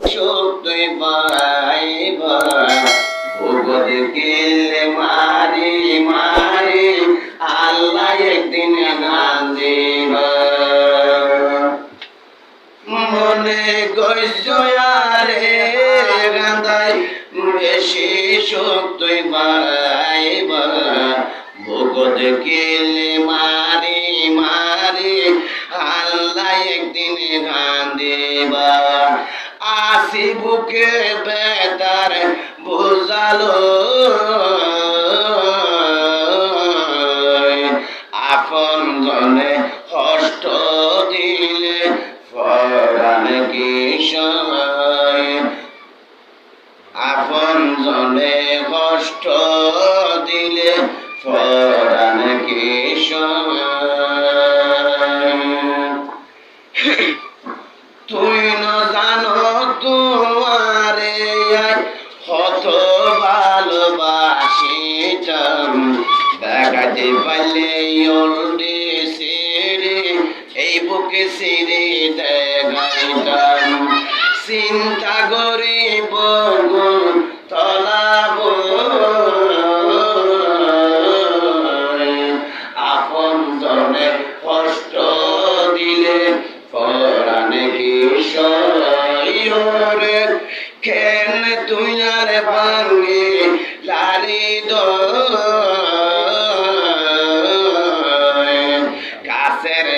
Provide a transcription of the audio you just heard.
সত্যই পাইবা ভগত কেলে মারি মারি, আল্লাহ একদিন গান দিবা মনে গজয়ারে গান্ধাই বেশি সত্যই পাইবা ভগত কেলে মারি মারি, আল্লাহ একদিন গান দিবা আসি বুকে বেতার বুঝালো। আপন জনে কষ্ট দিলে ফরান আপন জনে কষ্ট দিলে ফরান কিশয় দেখাতে পারলে ওলডে সিঁড়ি এই বুকে সিঁড়ি দেখাইতাম চিন্তা করি বগুন তলাব। আপন জনে কষ্ট দিলে পরাণে কিশোরে কেন তুই আর ভাঙ্গে লারি দয় essere